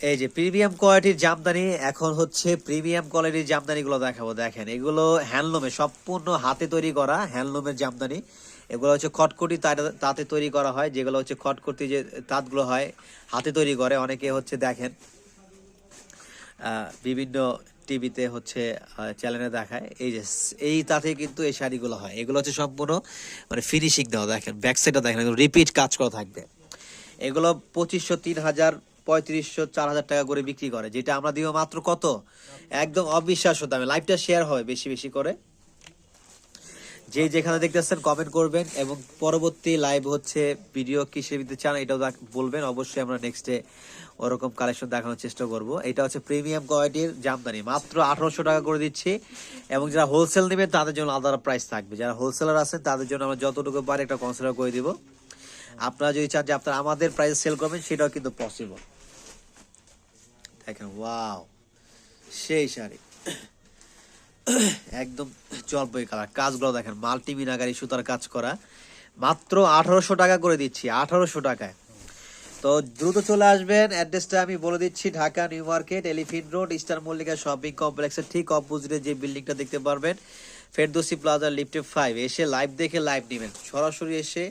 এই যে প্রিমিয়াম কোয়ালিটির জামদানি, এখন হচ্ছে প্রিমিয়াম কোয়ালিটির জামদানিগুলো দেখাবো। দেখেন, এগুলো হ্যান্ডলুমে সম্পূর্ণ হাতে তৈরি করা হ্যান্ডলুমের জামদানি। এগুলো হচ্ছে খটকটি তাঁতে তৈরি করা হয়, যেগুলো হচ্ছে খটকটি যে তাঁতগুলো হয়, হাতে তৈরি করে। অনেকে হচ্ছে দেখেন বিভিন্ন টিভিতে হচ্ছে চ্যানেলে দেখায়। এই যে, এই তাতে কিন্তু এই শাড়িগুলো হয়। এগুলো হচ্ছে সম্পূর্ণ মানে ফিনিশিং দেওয়া। দেখেন ব্যাক সাইডটা দেখেন রিপিট কাজ করা থাকবে। এগুলো পঁচিশশো তিন হাজার পঁয়ত্রিশশো চার হাজার টাকা করে বিক্রি করে, যেটা আমরা দিব মাত্র কত? একদম অবিশ্বাস্য দামে। লাইভটা শেয়ার হয় বেশি বেশি করে। যে যেখানে দেখতেছেন কমেন্ট করবেন এবং পরবর্তী লাইভ হচ্ছে ভিডিও কিসের দিতে চান, এটাও বলবেন। অবশ্যই আমরা নেক্সটে ওরকম কালেকশন দেখানোর চেষ্টা করব। এটা হচ্ছে প্রিমিয়াম কোয়ালিটির জামদানি। মাত্র আঠারোশো টাকা করে দিচ্ছি এবং যারা হোলসেল নেবেন, তাদের জন্য আলাদা প্রাইস থাকবে। যারা হোলসেলার আছেন, তাদের জন্য আমরা যতটুকু পারি একটা কনসিডার করে দিব। আপনারা যদি চান যে আপনারা আমাদের প্রাইস সেল করবেন, সেটাও কিন্তু পসিবল দেখেন ওয়াও সেই শাড়ি। একদম জলপাই কালার। কাজগুলো দেখেন, মাল্টি মিনাকারি সুতার কাজ করা। মাত্র আঠারোশো টাকা করে দিচ্ছি, আঠারোশো টাকায়। তো দ্রুত চলে আসবেন, অ্যাড্রেসটা আমি বলে দিচ্ছি, Dhaka, New Market Elephant Road Eastern Mallika shopping কমপ্লেক্সের ঠিক অপোজিটে যে বিল্ডিংটা দেখতে পারবেন, ফেরদোসি প্লাজা লিফটে ফাইভ এসে লাইভ দেখে লাইভ নেবেন। সরাসরি এসে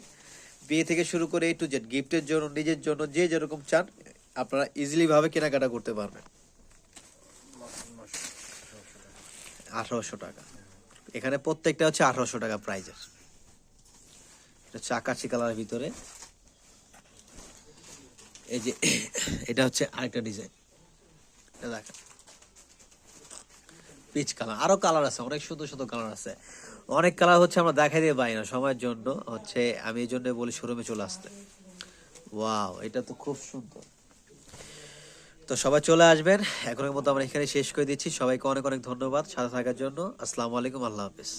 বিয়ে থেকে শুরু করে এ টু জেড গিফটের জন্য, নিজের জন্য, যে যেরকম চান, আপনারা ইজিলি ভাবে কেনাকাটা করতে পারবেন। আঠারোশো টাকা। এখানে প্রত্যেকটা হচ্ছে আঠারোশো টাকা প্রাইজের এটা হচ্ছে আকাশি কালারের ভিতরে। এই যে, এটা হচ্ছে আরেকটা ডিজাইন এটা পিচ কালার আরও কালার আছে, অনেক সুন্দর সুন্দর কালার আছে। অনেক কালার হচ্ছে আমরা দেখাই দিয়ে পাই না, সময়ের জন্য হচ্ছে আমি এই জন্য বলি শোরুমে চলে আসতে। ওয়াও এটা তো খুব সুন্দর। তো সবাই চলে আসবেন, এখনের মতো আমরা এখানে শেষ করে দিচ্ছি। সবাইকে অনেক অনেক ধন্যবাদ সাথে থাকার জন্য। আসসালামু আলাইকুম, আল্লাহ হাফিজ।